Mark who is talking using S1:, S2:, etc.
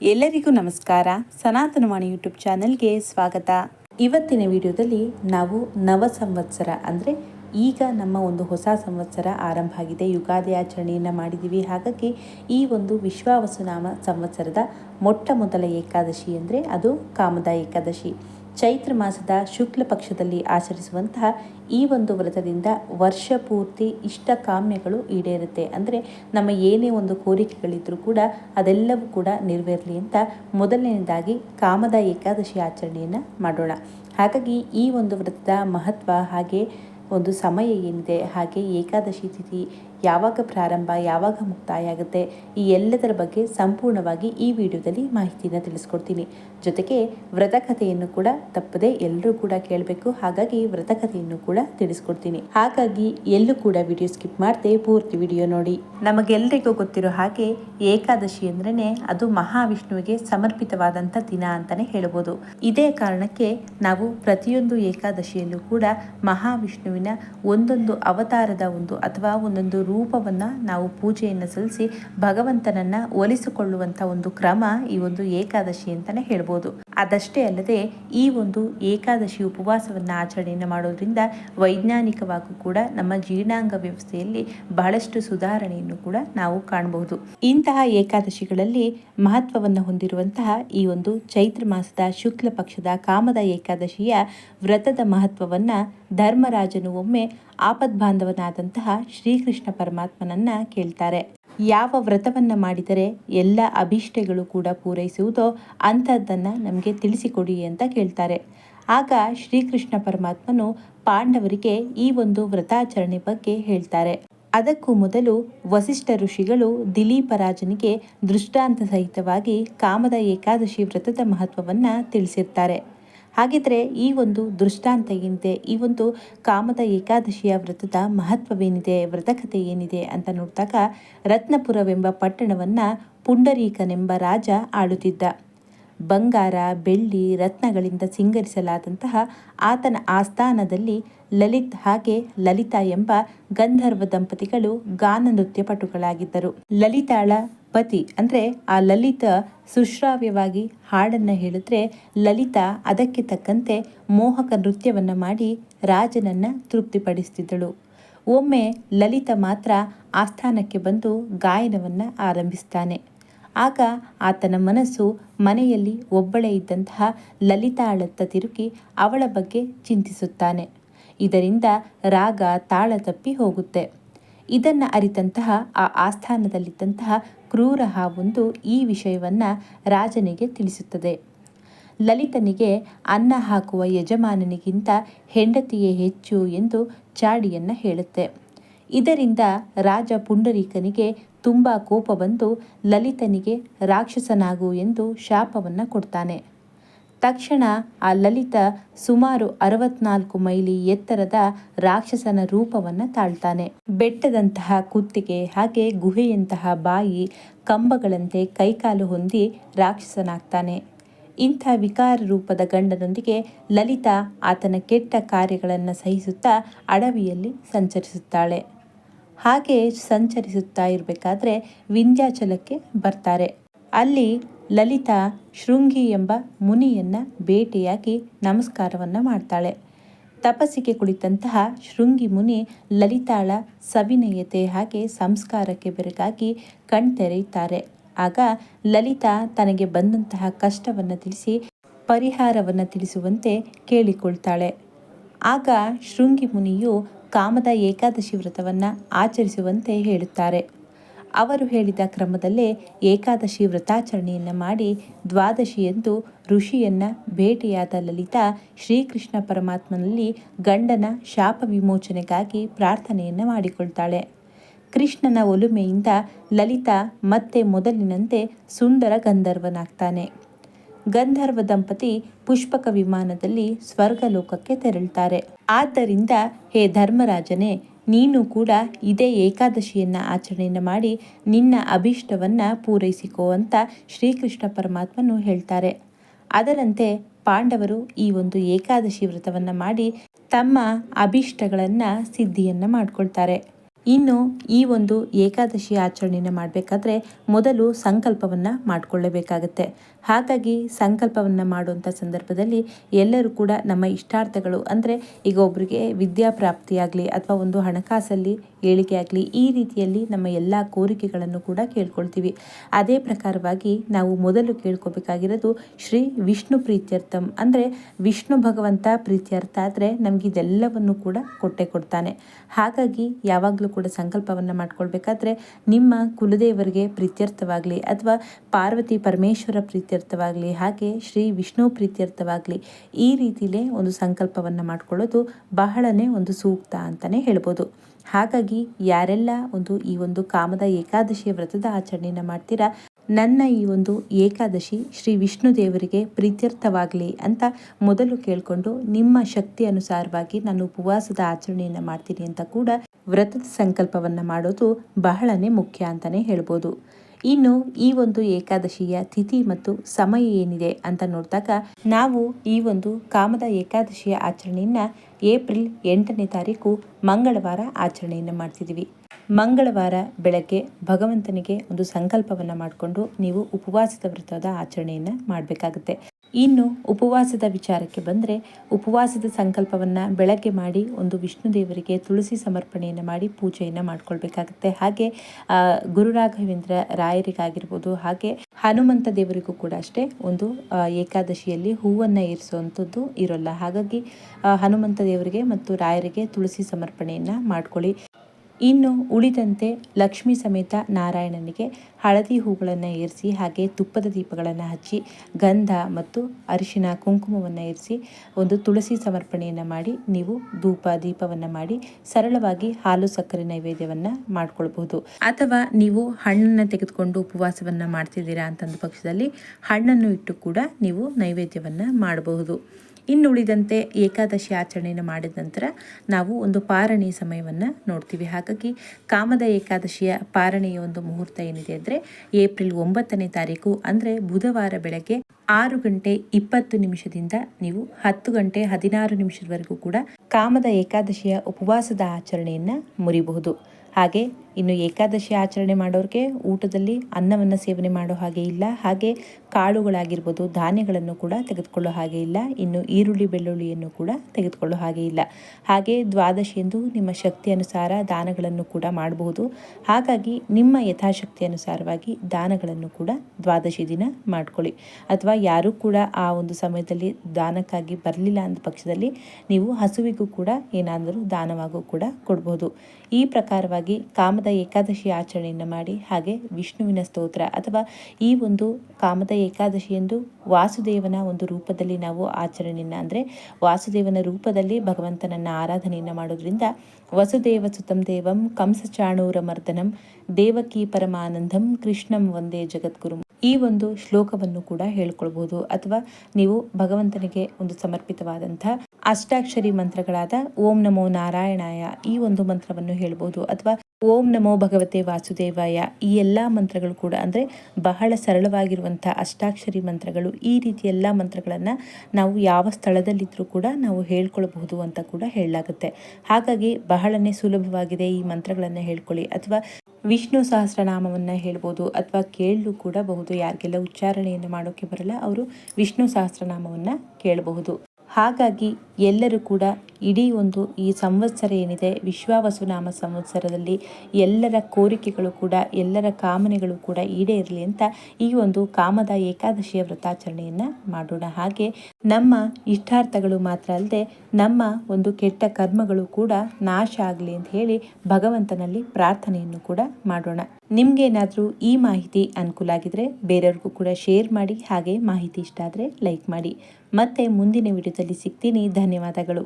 S1: ಎಲ್ಲರಿಗೂ ನಮಸ್ಕಾರ. ಸನಾತನವಾಣಿ ಯೂಟ್ಯೂಬ್ ಚಾನೆಲ್ಗೆ ಸ್ವಾಗತ. ಇವತ್ತಿನ ವಿಡಿಯೋದಲ್ಲಿ ನಾವು ನವ ಸಂವತ್ಸರ ಅಂದರೆ ಈಗ ನಮ್ಮ ಒಂದು ಹೊಸ ಸಂವತ್ಸರ ಆರಂಭ ಆಗಿದೆ. ಯುಗಾದಿ ಆಚರಣೆಯನ್ನು ಮಾಡಿದ್ದೀವಿ ಹಾಗಾಗಿ ಈ ಒಂದು ವಿಶ್ವಾವಸುನಾಮ ಸಂವತ್ಸರದ ಮೊಟ್ಟ ಮೊದಲ ಏಕಾದಶಿ ಅಂದರೆ ಅದು ಕಾಮದ ಏಕಾದಶಿ. ಚೈತ್ರ ಮಾಸದ ಶುಕ್ಲ ಪಕ್ಷದಲ್ಲಿ ಆಚರಿಸುವಂತಹ ಈ ಒಂದು ವ್ರತದಿಂದ ವರ್ಷ ಪೂರ್ತಿ ಇಷ್ಟ ಕಾಮ್ಯಗಳು ಈಡೇರುತ್ತೆ. ಅಂದರೆ ನಮ್ಮ ಏನೇ ಒಂದು ಕೋರಿಕೆಗಳಿದ್ರೂ ಕೂಡ ಅದೆಲ್ಲವೂ ಕೂಡ ನೆರವೇರಲಿ ಅಂತ ಮೊದಲನೇದಾಗಿ ಕಾಮದ ಏಕಾದಶಿ ಆಚರಣೆಯನ್ನು ಮಾಡೋಣ. ಹಾಗಾಗಿ ಈ ಒಂದು ವ್ರತದ ಮಹತ್ವ ಹಾಗೆ ಒಂದು ಸಮಯ ಏನಿದೆ, ಹಾಗೆ ಏಕಾದಶಿ ತಿಥಿ ಯಾವಾಗ ಪ್ರಾರಂಭ, ಯಾವಾಗ ಮುಕ್ತಾಯ ಆಗುತ್ತೆ ಈ ಎಲ್ಲದರ ಬಗ್ಗೆ ಸಂಪೂರ್ಣವಾಗಿ ಈ ವಿಡಿಯೋದಲ್ಲಿ ಮಾಹಿತಿಯನ್ನು ತಿಳಿಸ್ಕೊಡ್ತೀನಿ. ಜೊತೆಗೆ ವ್ರತಕಥೆಯನ್ನು ಕೂಡ ತಪ್ಪದೆ ಎಲ್ಲರೂ ಕೂಡ ಕೇಳಬೇಕು. ಹಾಗಾಗಿ ವ್ರತಕಥೆಯನ್ನು ಕೂಡ ತಿಳಿಸ್ಕೊಡ್ತೀನಿ. ಹಾಗಾಗಿ ಎಲ್ಲೂ ಕೂಡ ವಿಡಿಯೋ ಸ್ಕಿಪ್ ಮಾಡದೆ ಪೂರ್ತಿ ವಿಡಿಯೋ ನೋಡಿ. ನಮಗೆಲ್ಲರಿಗೂ ಗೊತ್ತಿರೋ ಹಾಗೆ ಏಕಾದಶಿ ಅಂದ್ರೇ ಅದು ಮಹಾವಿಷ್ಣುವಿಗೆ ಸಮರ್ಪಿತವಾದಂಥ ದಿನ ಅಂತಾನೆ ಹೇಳ್ಬೋದು. ಇದೇ ಕಾರಣಕ್ಕೆ ನಾವು ಪ್ರತಿಯೊಂದು ಏಕಾದಶಿಯಲ್ಲೂ ಕೂಡ ಮಹಾವಿಷ್ಣುವಿನ ಒಂದೊಂದು ಅವತಾರದ ಒಂದು ಅಥವಾ ಒಂದೊಂದು ರೂಪವನ್ನ ನಾವು ಪೂಜೆಯನ್ನು ಸಲ್ಲಿಸಿ ಭಗವಂತನನ್ನ ಒಲಿಸಿಕೊಳ್ಳುವಂಥ ಒಂದು ಕ್ರಮ ಈ ಒಂದು ಏಕಾದಶಿ ಅಂತಾನೆ ಹೇಳ್ಬೋದು. ಅದಷ್ಟೇ ಅಲ್ಲದೆ ಈ ಒಂದು ಏಕಾದಶಿ ಉಪವಾಸವನ್ನು ಆಚರಣೆಯನ್ನು ಮಾಡೋದ್ರಿಂದ ವೈಜ್ಞಾನಿಕವಾಗೂ ಕೂಡ ನಮ್ಮ ಜೀರ್ಣಾಂಗ ವ್ಯವಸ್ಥೆಯಲ್ಲಿ ಬಹಳಷ್ಟು ಸುಧಾರಣೆಯನ್ನು ಕೂಡ ನಾವು ಕಾಣಬಹುದು. ಇಂತಹ ಏಕಾದಶಿಗಳಲ್ಲಿ ಮಹತ್ವವನ್ನು ಹೊಂದಿರುವಂತಹ ಈ ಒಂದು ಚೈತ್ರ ಮಾಸದ ಶುಕ್ಲ ಪಕ್ಷದ ಕಾಮದ ಏಕಾದಶಿಯ ವ್ರತದ ಮಹತ್ವವನ್ನು ಧರ್ಮರಾಜನು ಒಮ್ಮೆ ಆಪದ್ಬಾಂಧವನಾದಂತಹ ಶ್ರೀಕೃಷ್ಣ ಪರಮಾತ್ಮನನ್ನ ಕೇಳ್ತಾರೆ. ಯಾವ ವ್ರತವನ್ನು ಮಾಡಿದರೆ ಎಲ್ಲ ಅಭಿಷ್ಟೆಗಳು ಕೂಡ ಪೂರೈಸುವುದೋ ಅಂಥದ್ದನ್ನು ನಮಗೆ ತಿಳಿಸಿಕೊಡಿ ಅಂತ ಕೇಳ್ತಾರೆ. ಆಗ ಶ್ರೀಕೃಷ್ಣ ಪರಮಾತ್ಮನು ಪಾಂಡವರಿಗೆ ಈ ಒಂದು ವ್ರತಾಚರಣೆ ಬಗ್ಗೆ ಹೇಳ್ತಾರೆ. ಅದಕ್ಕೂ ಮೊದಲು ವಸಿಷ್ಠ ಋಷಿಗಳು ದಿಲೀಪರಾಜನಿಗೆ ದೃಷ್ಟಾಂತ ಸಹಿತವಾಗಿ ಕಾಮದ ಏಕಾದಶಿ ವ್ರತದ ಮಹತ್ವವನ್ನು ತಿಳಿಸಿರ್ತಾರೆ. ಹಾಗಿದ್ರೆ ಈ ಒಂದು ದೃಷ್ಟಾಂತ ಏನಿದೆ ಈ ಒಂದು ಕಾಮದ ಏಕಾದಶಿಯ ವ್ರತದ ಮಹತ್ವವೇನಿದೆ, ವ್ರತಕತೆ ಏನಿದೆ ಅಂತ ನೋಡಿದಾಗ ರತ್ನಪುರವೆಂಬ ಪಟ್ಟಣವನ್ನು ಪುಂಡರೀಕನೆಂಬ ರಾಜ ಆಳುತ್ತಿದ್ದ. ಬಂಗಾರ, ಬೆಳ್ಳಿ, ರತ್ನಗಳಿಂದ ಸಿಂಗರಿಸಲಾದಂತಹ ಆತನ ಆಸ್ಥಾನದಲ್ಲಿ ಲಲಿತ್ ಹಾಗೆ ಲಲಿತಾ ಎಂಬ ಗಂಧರ್ವ ದಂಪತಿಗಳು ಗಾನ ನೃತ್ಯ ಪಟುಗಳಾಗಿದ್ದರು. ಲಲಿತಾಳ ಪತಿ, ಅಂದರೆ ಆ ಲಲಿತ ಸುಶ್ರಾವ್ಯವಾಗಿ ಹಾಡನ್ನು ಹೇಳಿದ್ರೆ, ಲಲಿತಾ ಅದಕ್ಕೆ ತಕ್ಕಂತೆ ಮೋಹಕ ನೃತ್ಯವನ್ನು ಮಾಡಿ ರಾಜನನ್ನು ತೃಪ್ತಿಪಡಿಸ್ತಿದ್ದಳು. ಒಮ್ಮೆ ಲಲಿತ ಮಾತ್ರ ಆಸ್ಥಾನಕ್ಕೆ ಬಂದು ಗಾಯನವನ್ನು ಆರಂಭಿಸ್ತಾನೆ. ಆಗ ಆತನ ಮನಸ್ಸು ಮನೆಯಲ್ಲಿ ಒಬ್ಬಳೇ ಇದ್ದಂತಹ ಲಲಿತಾಳತ್ತ ತಿರುಗಿ ಅವಳ ಬಗ್ಗೆ ಚಿಂತಿಸುತ್ತಾನೆ. ಇದರಿಂದ ರಾಗ ತಾಳ ತಪ್ಪಿ ಹೋಗುತ್ತೆ. ಇದನ್ನು ಅರಿತಂತಹ, ಆ ಆಸ್ಥಾನದಲ್ಲಿದ್ದಂತಹ ಕ್ರೂರ ಹಾವೊಂದು ಈ ವಿಷಯವನ್ನು ರಾಜನಿಗೆ ತಿಳಿಸುತ್ತದೆ. ಲಲಿತನಿಗೆ ಅನ್ನ ಹಾಕುವ ಯಜಮಾನನಿಗಿಂತ ಹೆಂಡತಿಯೇ ಹೆಚ್ಚು ಎಂದು ಚಾಡಿಯನ್ನು ಹೇಳುತ್ತೆ. ಇದರಿಂದ ರಾಜ ಪುಂಡರೀಕನಿಗೆ ತುಂಬ ಕೋಪ ಬಂದು ಲಲಿತನಿಗೆ ರಾಕ್ಷಸನಾಗು ಎಂದು ಶಾಪವನ್ನು ಕೊಡ್ತಾನೆ. ತಕ್ಷಣ ಆ ಲಲಿತ ಸುಮಾರು ಅರವತ್ನಾಲ್ಕು ಮೈಲಿ ಎತ್ತರದ ರಾಕ್ಷಸನ ರೂಪವನ್ನು ತಾಳ್ತಾನೆ. ಬೆಟ್ಟದಂತಹ ಕುತ್ತಿಗೆ ಹಾಗೆ ಗುಹೆಯಂತಹ ಬಾಯಿ ಕಂಬಗಳಂತೆ ಕೈಕಾಲು ಹೊಂದಿ ರಾಕ್ಷಸನಾಗ್ತಾನೆ. ಇಂಥ ವಿಕಾರ ರೂಪದ ಗಂಡನೊಂದಿಗೆ ಲಲಿತಾ ಆತನ ಕೆಟ್ಟ ಕಾರ್ಯಗಳನ್ನು ಸಹಿಸುತ್ತಾ ಅಡವಿಯಲ್ಲಿ ಸಂಚರಿಸುತ್ತಾಳೆ. ಹಾಗೆ ಸಂಚರಿಸುತ್ತಾ ಇರಬೇಕಾದ್ರೆ ವಿಂಧ್ಯಾಚಲಕ್ಕೆ ಬರ್ತಾರೆ. ಅಲ್ಲಿ ಲಲಿತಾ ಶೃಂಗಿ ಎಂಬ ಮುನಿಯನ್ನ ಭೇಟಿಯಾಗಿ ನಮಸ್ಕಾರವನ್ನು ಮಾಡ್ತಾಳೆ. ತಪಸ್ಸಿಗೆ ಕುಳಿತಂತಹ ಶೃಂಗಿ ಮುನಿ ಲಲಿತಾಳ ಸವಿನಯತೆ ಹಾಗೆ ಸಂಸ್ಕಾರಕ್ಕೆ ಬೆರಗಾಗಿ ಕಣ್ತೆರೆಯುತ್ತಾರೆ. ಆಗ ಲಲಿತಾ ತನಗೆ ಬಂದಂತಹ ಕಷ್ಟವನ್ನು ತಿಳಿಸಿ ಪರಿಹಾರವನ್ನು ತಿಳಿಸುವಂತೆ ಕೇಳಿಕೊಳ್ತಾಳೆ. ಆಗ ಶೃಂಗಿ ಮುನಿಯು ಕಾಮದ ಏಕಾದಶಿ ವ್ರತವನ್ನು ಆಚರಿಸುವಂತೆ ಹೇಳುತ್ತಾರೆ. ಅವರು ಹೇಳಿದ ಕ್ರಮದಲ್ಲೇ ಏಕಾದಶಿ ವ್ರತಾಚರಣೆಯನ್ನು ಮಾಡಿ ದ್ವಾದಶಿಯಂದು ಋಷಿಯನ್ನ ಭೇಟಿಯಾದ ಲಲಿತಾ ಶ್ರೀಕೃಷ್ಣ ಪರಮಾತ್ಮನಲ್ಲಿ ಗಂಡನ ಶಾಪ ವಿಮೋಚನೆಗಾಗಿ ಪ್ರಾರ್ಥನೆಯನ್ನು ಮಾಡಿಕೊಳ್ತಾಳೆ. ಕೃಷ್ಣನ ಒಲುಮೆಯಿಂದ ಲಲಿತಾ ಮತ್ತೆ ಮೊದಲಿನಂತೆ ಸುಂದರ ಗಂಧರ್ವನಾಗ್ತಾನೆ. ಗಂಧರ್ವ ದಂಪತಿ ಪುಷ್ಪಕ ವಿಮಾನದಲ್ಲಿ ಸ್ವರ್ಗಲೋಕಕ್ಕೆ ತೆರಳುತ್ತಾರೆ ಆದ್ದರಿಂದ ಹೇ ಧರ್ಮರಾಜನೇ ನೀನು ಕೂಡ ಇದೇ ಏಕಾದಶಿಯನ್ನು ಆಚರಣೆಯನ್ನು ಮಾಡಿ ನಿನ್ನ ಅಭೀಷ್ಟವನ್ನು ಪೂರೈಸಿಕೋ ಅಂತ ಶ್ರೀಕೃಷ್ಣ ಪರಮಾತ್ಮನು ಹೇಳ್ತಾರೆ. ಅದರಂತೆ ಪಾಂಡವರು ಈ ಒಂದು ಏಕಾದಶಿ ವ್ರತವನ್ನು ಮಾಡಿ ತಮ್ಮ ಅಭೀಷ್ಟಗಳನ್ನು ಸಿದ್ಧಿಯನ್ನು ಮಾಡ್ಕೊಳ್ತಾರೆ. ಇನ್ನು ಈ ಒಂದು ಏಕಾದಶಿ ಆಚರಣೆಯನ್ನು ಮಾಡಬೇಕಾದ್ರೆ ಮೊದಲು ಸಂಕಲ್ಪವನ್ನು ಮಾಡಿಕೊಳ್ಳಬೇಕಾಗತ್ತೆ. ಹಾಗಾಗಿ ಸಂಕಲ್ಪವನ್ನು ಮಾಡುವಂಥ ಸಂದರ್ಭದಲ್ಲಿ ಎಲ್ಲರೂ ಕೂಡ ನಮ್ಮ ಇಷ್ಟಾರ್ಥಗಳು ಅಂದರೆ ಈಗ ಒಬ್ಬರಿಗೆ ವಿದ್ಯಾಪ್ರಾಪ್ತಿಯಾಗಲಿ ಅಥವಾ ಒಂದು ಹಣಕಾಸಲ್ಲಿ ಏಳಿಗೆ ಆಗಲಿ ಈ ರೀತಿಯಲ್ಲಿ ನಮ್ಮ ಎಲ್ಲ ಕೋರಿಕೆಗಳನ್ನು ಕೂಡ ಕೇಳ್ಕೊಳ್ತೀವಿ. ಅದೇ ಪ್ರಕಾರವಾಗಿ ನಾವು ಮೊದಲು ಕೇಳ್ಕೊಬೇಕಾಗಿರೋದು ಶ್ರೀ ವಿಷ್ಣು ಪ್ರೀತ್ಯರ್ಥಂ ಅಂದರೆ ವಿಷ್ಣು ಭಗವಂತ ಪ್ರೀತ್ಯರ್ಥ ಆದರೆ ನಮಗಿದೆಲ್ಲವನ್ನು ಕೂಡ ಕೊಟ್ಟೆ ಕೊಡ್ತಾನೆ. ಹಾಗಾಗಿ ಯಾವಾಗಲೂ ಕೂಡ ಸಂಕಲ್ಪವನ್ನು ಮಾಡ್ಕೊಳ್ಬೇಕಾದ್ರೆ ನಿಮ್ಮ ಕುಲದೇವರಿಗೆ ಪ್ರೀತ್ಯರ್ಥವಾಗಲಿ ಅಥವಾ ಪಾರ್ವತಿ ಪರಮೇಶ್ವರ ಪ್ರೀತ್ಯರ್ಥವಾಗಲಿ, ಹಾಗೆ ಶ್ರೀ ವಿಷ್ಣು ಪ್ರೀತ್ಯರ್ಥವಾಗಲಿ, ಈ ರೀತಿಲೇ ಒಂದು ಸಂಕಲ್ಪವನ್ನು ಮಾಡ್ಕೊಳ್ಳೋದು ಬಹಳನೇ ಒಂದು ಸೂಕ್ತ ಅಂತಲೇ ಹೇಳ್ಬೋದು. ಹಾಗಾಗಿ ಯಾರೆಲ್ಲ ಒಂದು ಈ ಒಂದು ಕಾಮದ ಏಕಾದಶಿಯ ವ್ರತದ ಆಚರಣೆಯನ್ನು ಮಾಡ್ತೀರಾ ನನ್ನ ಈ ಒಂದು ಏಕಾದಶಿ ಶ್ರೀ ವಿಷ್ಣು ದೇವರಿಗೆ ಪ್ರೀತ್ಯರ್ಥವಾಗಲಿ ಅಂತ ಮೊದಲು ಕೇಳಿಕೊಂಡು ನಿಮ್ಮ ಶಕ್ತಿ ಅನುಸಾರವಾಗಿ ನಾನು ಉಪವಾಸದ ಆಚರಣೆಯನ್ನು ಮಾಡ್ತೀನಿ ಅಂತ ಕೂಡ ವ್ರತದ ಸಂಕಲ್ಪವನ್ನು ಮಾಡೋದು ಬಹಳನೇ ಮುಖ್ಯ ಅಂತಲೇ ಹೇಳ್ಬೋದು. ಇನ್ನು ಈ ಒಂದು ಏಕಾದಶಿಯ ತಿಥಿ ಮತ್ತು ಸಮಯ ಏನಿದೆ ಅಂತ ನೋಡಿದಾಗ ನಾವು ಈ ಒಂದು ಕಾಮದ ಏಕಾದಶಿಯ ಆಚರಣೆಯನ್ನು ಏಪ್ರಿಲ್ ಎಂಟನೇ ತಾರೀಕು ಮಂಗಳವಾರ ಆಚರಣೆಯನ್ನು ಮಾಡ್ತಿದ್ದೀವಿ ಮಂಗಳವಾರ ಬೆಳಗ್ಗೆ ಭಗವಂತನಿಗೆ ಒಂದು ಸಂಕಲ್ಪವನ್ನು ಮಾಡಿಕೊಂಡು ನೀವು ಉಪವಾಸದ ವ್ರತದ ಆಚರಣೆಯನ್ನು ಮಾಡಬೇಕಾಗುತ್ತೆ. ಇನ್ನು ಉಪವಾಸದ ವಿಚಾರಕ್ಕೆ ಬಂದರೆ ಉಪವಾಸದ ಸಂಕಲ್ಪವನ್ನು ಬೆಳಗ್ಗೆ ಮಾಡಿ ಒಂದು ವಿಷ್ಣು ದೇವರಿಗೆ ತುಳಸಿ ಸಮರ್ಪಣೆಯನ್ನು ಮಾಡಿ ಪೂಜೆಯನ್ನು ಮಾಡ್ಕೊಳ್ಬೇಕಾಗುತ್ತೆ. ಹಾಗೆ ಗುರುರಾಘವೇಂದ್ರ ರಾಯರಿಗಾಗಿರ್ಬೋದು, ಹಾಗೆ ಹನುಮಂತ ದೇವರಿಗೂ ಕೂಡ ಅಷ್ಟೇ ಒಂದು ಏಕಾದಶಿಯಲ್ಲಿ ಹೂವನ್ನು ಏರಿಸುವಂಥದ್ದು ಇರೋಲ್ಲ. ಹಾಗಾಗಿ ಹನುಮಂತ ದೇವರಿಗೆ ಮತ್ತು ರಾಯರಿಗೆ ತುಳಸಿ ಸಮರ್ಪಣೆಯನ್ನು ಮಾಡ್ಕೊಳ್ಳಿ. ಇನ್ನು ಉಳಿದಂತೆ ಲಕ್ಷ್ಮಿ ಸಮೇತ ನಾರಾಯಣನಿಗೆ ಹಳದಿ ಹೂಗಳನ್ನು ಏರಿಸಿ ಹಾಗೆ ತುಪ್ಪದ ದೀಪಗಳನ್ನು ಹಚ್ಚಿ ಗಂಧ ಮತ್ತು ಅರಿಶಿನ ಕುಂಕುಮವನ್ನು ಏರಿಸಿ ಒಂದು ತುಳಸಿ ಸಮರ್ಪಣೆಯನ್ನು ಮಾಡಿ ನೀವು ಧೂಪ ದೀಪವನ್ನು ಮಾಡಿ ಸರಳವಾಗಿ ಹಾಲು ಸಕ್ಕರೆ ನೈವೇದ್ಯವನ್ನು ಮಾಡಿಕೊಳ್ಬಹುದು. ಅಥವಾ ನೀವು ಹಣ್ಣನ್ನು ತೆಗೆದುಕೊಂಡು ಉಪವಾಸವನ್ನು ಮಾಡ್ತಿದ್ದೀರಾ ಅಂತಂದ ಪಕ್ಷದಲ್ಲಿ ಹಣ್ಣನ್ನು ಇಟ್ಟು ಕೂಡ ನೀವು ನೈವೇದ್ಯವನ್ನು ಮಾಡಬಹುದು. ಇನ್ನುಳಿದಂತೆ ಏಕಾದಶಿ ಆಚರಣೆಯನ್ನು ಮಾಡಿದ ನಂತರ ನಾವು ಒಂದು ಪಾರಣಿ ಸಮಯವನ್ನು ನೋಡ್ತೀವಿ. ಹಾಗಾಗಿ ಕಾಮದ ಏಕಾದಶಿಯ ಪಾರಣೆಯ ಒಂದು ಮುಹೂರ್ತ ಏನಿದೆ ಅಂದರೆ ಏಪ್ರಿಲ್ ಒಂಬತ್ತನೇ ತಾರೀಕು, ಅಂದರೆ ಬುಧವಾರ ಬೆಳಗ್ಗೆ ಆರು ಗಂಟೆ ಇಪ್ಪತ್ತು ನಿಮಿಷದಿಂದ ನೀವು ಹತ್ತು ಗಂಟೆ ಹದಿನಾರು ನಿಮಿಷದವರೆಗೂ ಕೂಡ ಕಾಮದ ಏಕಾದಶಿಯ ಉಪವಾಸದ ಆಚರಣೆಯನ್ನು ಮುರಿಬಹುದು. ಹಾಗೆ ಇನ್ನು ಏಕಾದಶಿ ಆಚರಣೆ ಮಾಡೋರಿಗೆ ಊಟದಲ್ಲಿ ಅನ್ನವನ್ನು ಸೇವನೆ ಮಾಡೋ ಹಾಗೆ ಇಲ್ಲ. ಹಾಗೆ ಕಾಳುಗಳಾಗಿರ್ಬೋದು, ಧಾನ್ಯಗಳನ್ನು ಕೂಡ ತೆಗೆದುಕೊಳ್ಳೋ ಹಾಗೆ ಇಲ್ಲ. ಇನ್ನು ಈರುಳ್ಳಿ, ಬೆಳ್ಳುಳ್ಳಿಯನ್ನು ಕೂಡ ತೆಗೆದುಕೊಳ್ಳೋ ಹಾಗೆ ಇಲ್ಲ. ಹಾಗೆ ದ್ವಾದಶಿಯಂದು ನಿಮ್ಮ ಶಕ್ತಿ ಅನುಸಾರ ದಾನಗಳನ್ನು ಕೂಡ ಮಾಡಬಹುದು. ಹಾಗಾಗಿ ನಿಮ್ಮ ಯಥಾಶಕ್ತಿ ಅನುಸಾರವಾಗಿ ದಾನಗಳನ್ನು ಕೂಡ ದ್ವಾದಶಿ ದಿನ ಮಾಡ್ಕೊಳ್ಳಿ. ಅಥವಾ ಯಾರೂ ಕೂಡ ಆ ಒಂದು ಸಮಯದಲ್ಲಿ ದಾನಕ್ಕಾಗಿ ಬರಲಿಲ್ಲ ಅಂದ ಪಕ್ಷದಲ್ಲಿ ನೀವು ಹಸುವಿಗೂ ಕೂಡ ಏನಾದರೂ ದಾನವಾಗೂ ಕೂಡ ಕೊಡ್ಬೋದು. ಈ ಪ್ರಕಾರವಾಗಿ ಕಾಮದ ಏಕಾದಶಿ ಆಚರಣೆಯನ್ನು ಮಾಡಿ, ಹಾಗೆ ವಿಷ್ಣುವಿನ ಸ್ತೋತ್ರ ಅಥವಾ ಈ ಒಂದು ಕಾಮದ ಏಕಾದಶಿಯಂದು ವಾಸುದೇವನ ಒಂದು ರೂಪದಲ್ಲಿ ನಾವು ಆಚರಣೆಯನ್ನು ಅಂದರೆ ವಾಸುದೇವನ ರೂಪದಲ್ಲಿ ಭಗವಂತನನ್ನು ಆರಾಧನೆಯನ್ನು ಮಾಡೋದ್ರಿಂದ ವಸುದೇವ ಸುತಂ ದೇವಂ ಕಂಸಚಾಣೂರ ಮರ್ದನಂ ದೇವಕಿ ಪರಮಾನಂದಂ ಕೃಷ್ಣಂ ಒಂದೇ ಜಗದ್ಗುರು. ಈ ಒಂದು ಶ್ಲೋಕವನ್ನು ಕೂಡ ಹೇಳ್ಕೊಳ್ಬೋದು. ಅಥವಾ ನೀವು ಭಗವಂತನಿಗೆ ಒಂದು ಸಮರ್ಪಿತವಾದಂಥ ಅಷ್ಟಾಕ್ಷರಿ ಮಂತ್ರಗಳಾದ ಓಂ ನಮೋ ನಾರಾಯಣಾಯ ಈ ಒಂದು ಮಂತ್ರವನ್ನು ಹೇಳ್ಬೋದು. ಅಥವಾ ಓಂ ನಮೋ ಭಗವತೆ ವಾಸುದೇವಾಯ ಈ ಎಲ್ಲ ಮಂತ್ರಗಳು ಕೂಡ ಅಂದರೆ ಬಹಳ ಸರಳವಾಗಿರುವಂಥ ಅಷ್ಟಾಕ್ಷರಿ ಮಂತ್ರಗಳು. ಈ ರೀತಿ ಎಲ್ಲ ಮಂತ್ರಗಳನ್ನು ನಾವು ಯಾವ ಸ್ಥಳದಲ್ಲಿದ್ದರೂ ಕೂಡ ನಾವು ಹೇಳ್ಕೊಳ್ಬಹುದು ಅಂತ ಕೂಡ ಹೇಳಲಾಗುತ್ತೆ. ಹಾಗಾಗಿ ಬಹಳನೇ ಸುಲಭವಾಗಿದೆ ಈ ಮಂತ್ರಗಳನ್ನು ಹೇಳ್ಕೊಳ್ಳಿ. ಅಥವಾ ವಿಷ್ಣು ಸಹಸ್ರನಾಮವನ್ನು ಹೇಳ್ಬೋದು. ಅಥವಾ ಕೇಳಲು ಕೂಡ ಬಹುದು. ಯಾರಿಗೆಲ್ಲ ಉಚ್ಚಾರಣೆಯನ್ನು ಮಾಡೋಕ್ಕೆ ಬರಲ್ಲ, ಅವರು ವಿಷ್ಣು ಸಹಸ್ರನಾಮವನ್ನು ಕೇಳಬಹುದು. ಹಾಗಾಗಿ ಎಲ್ಲರೂ ಕೂಡ ಇಡೀ ಒಂದು ಈ ಸಂವತ್ಸರ ಏನಿದೆ, ವಿಶ್ವಾವಸುನಾಮ ಸಂವತ್ಸರದಲ್ಲಿ ಎಲ್ಲರ ಕೋರಿಕೆಗಳು ಕೂಡ, ಎಲ್ಲರ ಕಾಮನೆಗಳು ಕೂಡ ಈಡೇರಲಿ ಅಂತ ಈ ಒಂದು ಕಾಮದ ಏಕಾದಶಿಯ ವ್ರತಾಚರಣೆಯನ್ನು ಮಾಡೋಣ. ಹಾಗೆ ನಮ್ಮ ಇಷ್ಟಾರ್ಥಗಳು ಮಾತ್ರ ಅಲ್ಲದೆ ನಮ್ಮ ಒಂದು ಕೆಟ್ಟ ಕರ್ಮಗಳು ಕೂಡ ನಾಶ ಆಗಲಿ ಅಂತ ಹೇಳಿ ಭಗವಂತನಲ್ಲಿ ಪ್ರಾರ್ಥನೆಯನ್ನು ಕೂಡ ಮಾಡೋಣ. ನಿಮ್ಗೇನಾದರೂ ಈ ಮಾಹಿತಿ ಅನುಕೂಲ ಆಗಿದ್ರೆ ಬೇರೆಯವ್ರಿಗೂ ಕೂಡ ಶೇರ್ ಮಾಡಿ, ಹಾಗೆ ಮಾಹಿತಿ ಇಷ್ಟ ಆದರೆ ಲೈಕ್ ಮಾಡಿ. ಮತ್ತೆ ಮುಂದಿನ ವಿಡಿಯೋದಲ್ಲಿ ಸಿಗ್ತೀನಿ. ಧನ್ಯವಾದಗಳು.